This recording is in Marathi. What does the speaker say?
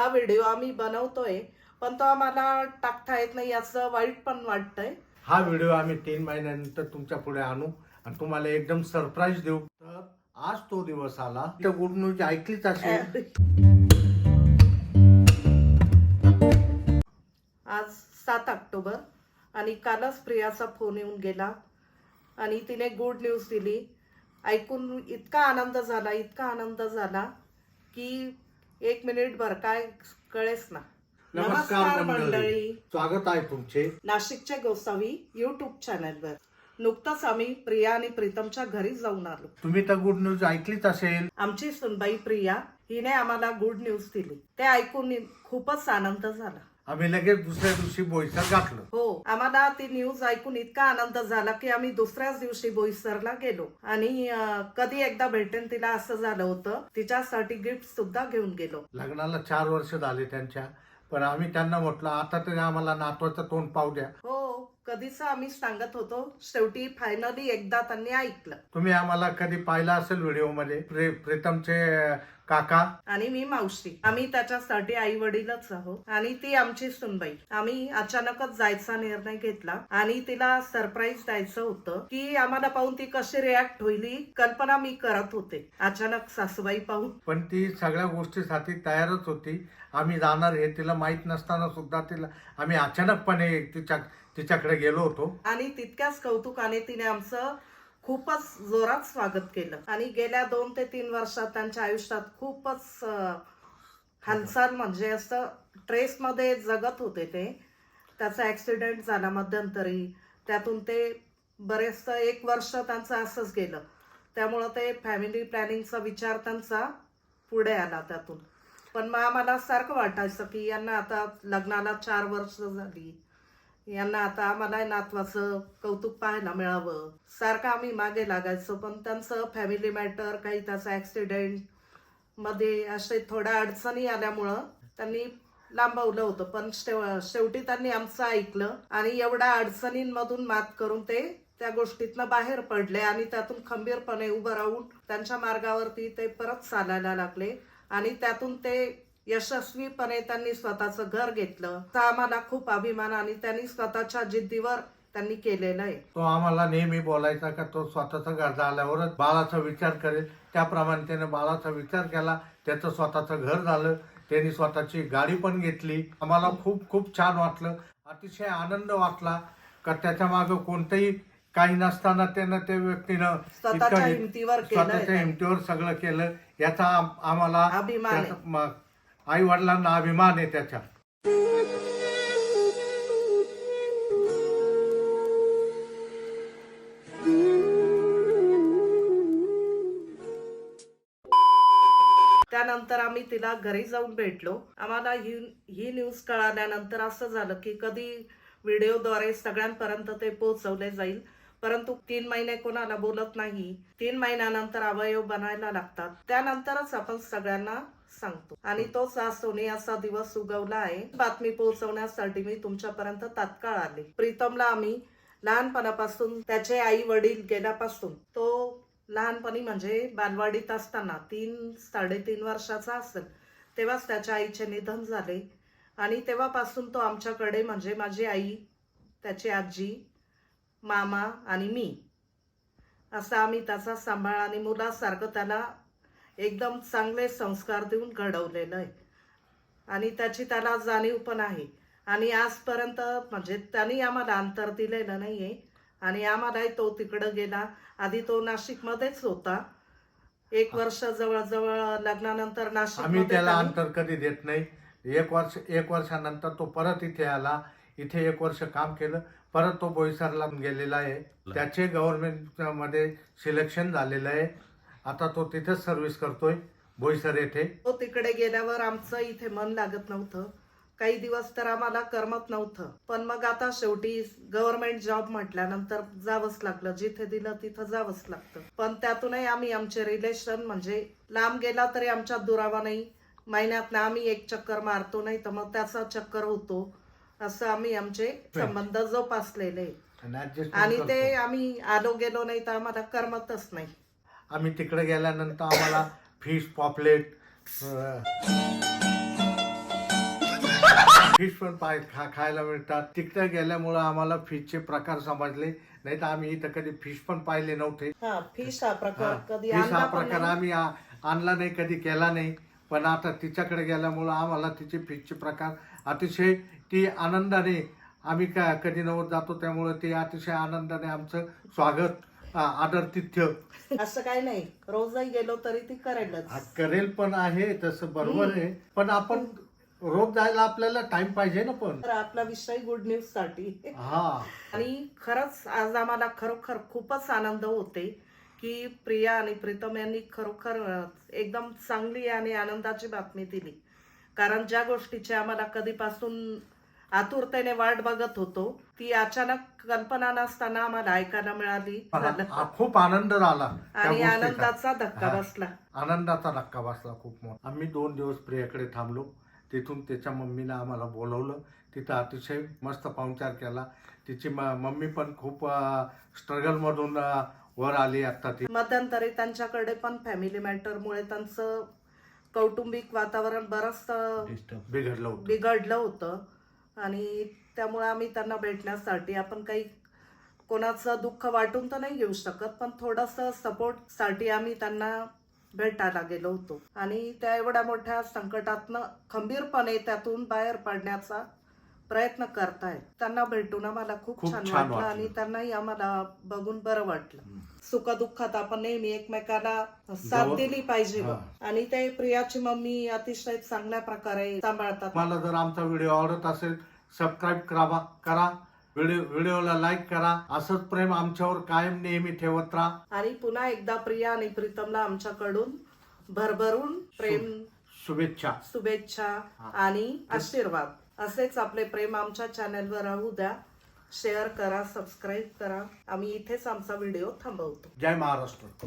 हा व्हिडिओ आम्ही बनवतोय पण तो आम्हाला टाकता येत नाही याचं वाईट पण वाटतंय. हा व्हिडिओ आम्ही तीन महिन्यानंतर तुमच्यापुढे आणू आणि तुम्हाला एकदम सरप्राईज देऊ. तर आज तो दिवस आला. तर गुड न्यूज ऐकलीच असेल. आज सात ऑक्टोबर आणि कालच प्रियाचा फोन येऊन गेला आणि तिने गुड न्यूज दिली. ऐकून इतका आनंद झाला इतका आनंद झाला की एक मिनिट भर काय कळेच ना. नमस्कार मंडळी. स्वागत आहे तुमचे. नाशिकच्या गोसावी युट्यूब चॅनलवर नुकताच आम्ही प्रिया आणि प्रीतमच्या घरी जाऊन आलो. तुम्ही तर गुड न्यूज ऐकलीच असेल. आमची सुनबाई प्रिया हिने आम्हाला गुड न्यूज दिली. ते ऐकून खूपच आनंद झाला. आम्ही लगेच दुसऱ्या दिवशी बोईसर गाठलो हो आम्हाला ती न्यूज ऐकून इतका आनंद झाला की आम्ही दुसऱ्याच दिवशी बोईसरला गेलो. आणि अं, कधी एकदा भेटेन तिला असं झालं होतं. तिच्यासाठी गिफ्ट सुद्धा घेऊन गेलो. लग्नाला चार वर्ष झाले त्यांच्या. पण आम्ही त्यांना म्हटलं आता तरी आम्हाला नातवाचं तोंड पाहू द्या. हो. कधीच आम्ही सांगत होतो शेवटी फायनली एकदा त्यांनी ऐकलं. तुम्ही आम्हाला कधी पाहिलं असेल व्हिडिओमध्ये? प्रे प्रीतमचे काका? आणि मी मावशी. आम्ही त्याच्यासाठी आई वडीलच आहोत आणि ती आमची सुनबाई. आम्ही अचानकच जायचा निर्णय घेतला आणि तिला सरप्राईज द्यायचं होतं की आम्हाला पाहून ती कशी रिॲक्ट होईल ही कल्पना मी करत होते. अचानक सासूबाई पाहून. पण ती सगळ्या गोष्टीसाठी तयारच होती. आम्ही जाणार हे तिला माहीत नसताना सुद्धा तिला आम्ही अचानकपणे तिच्या तिच्याकडे गेलो होतो. आणि तितक्याच कौतुकाने तिने आमचं खूपच जोरात स्वागत केलं. आणि गेल्या दोन ते तीन वर्षात त्यांच्या आयुष्यात खूपच हालचाल म्हणजे असं ट्रेसमध्ये जगत होते ते. त्याचा ऍक्सिडेंट झाला मध्यंतरी. त्यातून ते बरेचसं एक वर्ष त्यांचं असंच गेलं. त्यामुळं ते फॅमिली प्लॅनिंगचा विचार त्यांचा पुढे आला त्यातून. पण मग आम्हाला सारखं वाटायचं की यांना आता लग्नाला चार वर्ष झाली. यांना आता आम्हाला नातवाचं कौतुक पाहायला मिळावं. सारखं आम्ही मागे लागायचो पण त्यांचं फॅमिली मॅटर काही त्याचा ऍक्सिडेंटमध्ये असे थोड्या अडचणी आल्यामुळं त्यांनी लांबवलं होतं. पण शेव- शेवटी त्यांनी आमचं ऐकलं आणि एवढ्या अडचणींमधून मात करून ते त्या गोष्टीतनं बाहेर पडले आणि त्यातून खंबीरपणे उभं राहून त्यांच्या मार्गावरती ते परत चालायला लागले आणि त्यातून ते यशस्वीपणे त्यांनी स्वतःचं घर घेतलं. तर आम्हाला खूप अभिमान आणि त्यांनी स्वतःच्या जिद्दीवर त्यांनी केलेलं आहे. तो आम्हाला नेहमी बोलायचा का तो स्वतःचं घर झाल्यावरच बाळाचा विचार करेल. त्याप्रमाणे त्याने बाळाचा विचार केला. त्याचं स्वतःचं घर झालं. त्यांनी स्वतःची गाडी पण घेतली. आम्हाला खूप खूप छान वाटलं. अतिशय आनंद वाटला. का त्याच्या मागं कोणतंही काही नसताना त्यानं त्या व्यक्तीनं स्वतःच्या हिमतीवर सगळं केलं. याचा आम- आम्हाला अभिमान. आई वडिलांना अभिमान आहे त्याच्या त्यानंतर आम्ही तिला घरी जाऊन भेटलो. आम्हाला ही ही न्यूज कळाल्यानंतर असं झालं की कधी व्हिडिओद्वारे सगळ्यांपर्यंत ते पोहोचवले जाईल. परंतु तीन महिने कोणाला बोलत नाही तीन महिन्यानंतर अवयव बनायला लागतात. त्यानंतरच आपण सगळ्यांना सांगतो. आणि तोच आज असा दिवस उगवला आहे बातमी पोहोचवण्यासाठी मी तुमच्यापर्यंत तात्काळ आले. प्रीतमला आम्ही लहानपणापासून त्याचे आई वडील गेल्यापासून तो लहानपणी म्हणजे बालवाडीत असताना तीन साडेतीन वर्षाचा असेल तेव्हाच त्याच्या आईचे निधन झाले. आणि तेव्हापासून तो आमच्याकडे म्हणजे माझी आई त्याची आजी मामा आणि मी. असं आम्ही त्याचा सांभाळ आणि मुलासारखं त्याला एकदम चांगले संस्कार देऊन घडवलेलं आहे. आणि त्याची त्याला जाणीव पण आहे. आणि आजपर्यंत म्हणजे त्यांनी आम्हाला अंतर दिलेलं नाही आहे आणि आम्हालाही तो तिकडं गेला. आधी तो नाशिकमध्येच होता. एक वर्ष जवळजवळ लग्नानंतर नाशिक आम्ही त्याला अंतर कधी देत नाही. एक वर्ष एक वर्षानंतर तो परत इथे आला. इथे एक वर्ष काम केलं परत तो बोईसरला गेलेला आहे. त्याचे गव्हर्नमेंटमध्ये सिलेक्शन झालेलं आहे. आता तो तिथेच सर्व्हिस करतोय बोईसर येथे. तो तिकडे गेल्यावर आमचं इथे मन लागत नव्हतं. काही दिवस तर आम्हाला करमत नव्हतं. पण मग आता शेवटी गव्हर्नमेंट जॉब म्हटल्यानंतर जावंच लागलं. जिथे दिलं तिथं जावंच लागतं. पण त्यातूनही आम्ही आमचे रिलेशन म्हणजे लांब गेला तरी आमच्यात दुरावा नाही. महिन्यात आम्ही एक चक्कर मारतो नाही तर मग त्याचा चक्कर होतो. असं आम्ही आमचे संबंध जोपासलेले. आणि ते. आम्ही आलो गेलो नाही तर आम्हाला करमतच नाही आम्ही तिकडे गेल्यानंतर आम्हाला फिश पॉपलेट फिश पण पाय खा खायला मिळतात तिकडे गेल्यामुळं आम्हाला फिशचे प्रकार समजले नाही तर आम्ही इथं कधी फिश पण पाहिले नव्हते हा फिश हा प्रकार कधी फिश हा प्रकार. आम्ही आणला नाही कधी केला नाही पण आता तिच्याकडे गेल्यामुळं आम्हाला तिचे फिशचे प्रकार अतिशय ती आनंदाने आम्ही का कधी नव्हत जातो त्यामुळे ते अतिशय आनंदाने आमचं स्वागत आ, आदर तिथ्य. असं काही नाही. रोजही गेलो तरी ती करेलच. करेल पण आहे तसं बरोबर आहे. पण आपण रोज जायला आपल्याला टाइम पाहिजे ना पण. तर आपला विषय गुड न्यूजसाठी. हा. आणि खरंच आज आम्हाला खरोखर खूपच आनंद होते की प्रिया आणि प्रीतम यांनी खरोखर एकदम चांगली आणि आनंदाची बातमी दिली. कारण ज्या गोष्टीची आम्हाला कधीपासून आतुरतेने वाट बघत होतो ती अचानक कल्पना नसताना आम्हाला ऐकायला मिळाली. मला खूप आनंद झाला त्या आणि गोष्टीचा. आनंदाचा धक्का हा. बसला. आनंदाचा धक्का बसला खूप मोठा. आम्ही दोन दिवस प्रियाकडे थांबलो. तिथून त्याच्या मम्मीनं आम्हाला बोलवलं. तिथं अतिशय मस्त पाहुणचार केला. तिची म- मम्मी पण खूप स्ट्रगल मधून वर आली आता ती. मध्यंतरी त्यांच्याकडे पण फॅमिली मॅटरमुळे त्यांचं कौटुंबिक वातावरण बरंच बिघडलं होतं. बिघडलं होतं. आणि त्यामुळे आम्ही त्यांना भेटण्यासाठी आपण काही कोणाचं दुःख वाटून तर नाही घेऊ शकत पण थोडंसं सपोर्टसाठी आम्ही त्यांना भेटायला गेलो होतो. आणि त्या एवढ्या मोठ्या संकटातनं खंबीरपणे त्यातून बाहेर पडण्याचा प्रयत्न करतायत. त्यांना भेटून आम्हाला खूप खूप छान छान वाटलं वाटलं. आणि त्यांनाही आम्हाला बघून बरं वाटलं. सुखदुःखात आपण नेहमी एकमेकाला साथ जवळ- दिली पाहिजे हा. आणि ते प्रियाची मम्मी अतिशय चांगल्या प्रकारे सांभाळतात. तुम्हाला जर आमचा व्हिडिओ आवडत असेल सबस्क्राईब करा करा. व्हिडिओ व्हिडिओला लाईक करा. असंच प्रेम आमच्यावर कायम नेहमी ठेवत राहा. आणि पुन्हा एकदा प्रिया आणि प्रीतमला आमच्याकडून भरभरून प्रेम शुभेच्छा. शुभेच्छा आणि आशीर्वाद. असेच आपले प्रेम आमच्या चॅनलवर राहू द्या. शेअर करा सबस्क्राईब करा. आम्ही इथेच आमचा व्हिडिओ थांबवतो. जय महाराष्ट्र.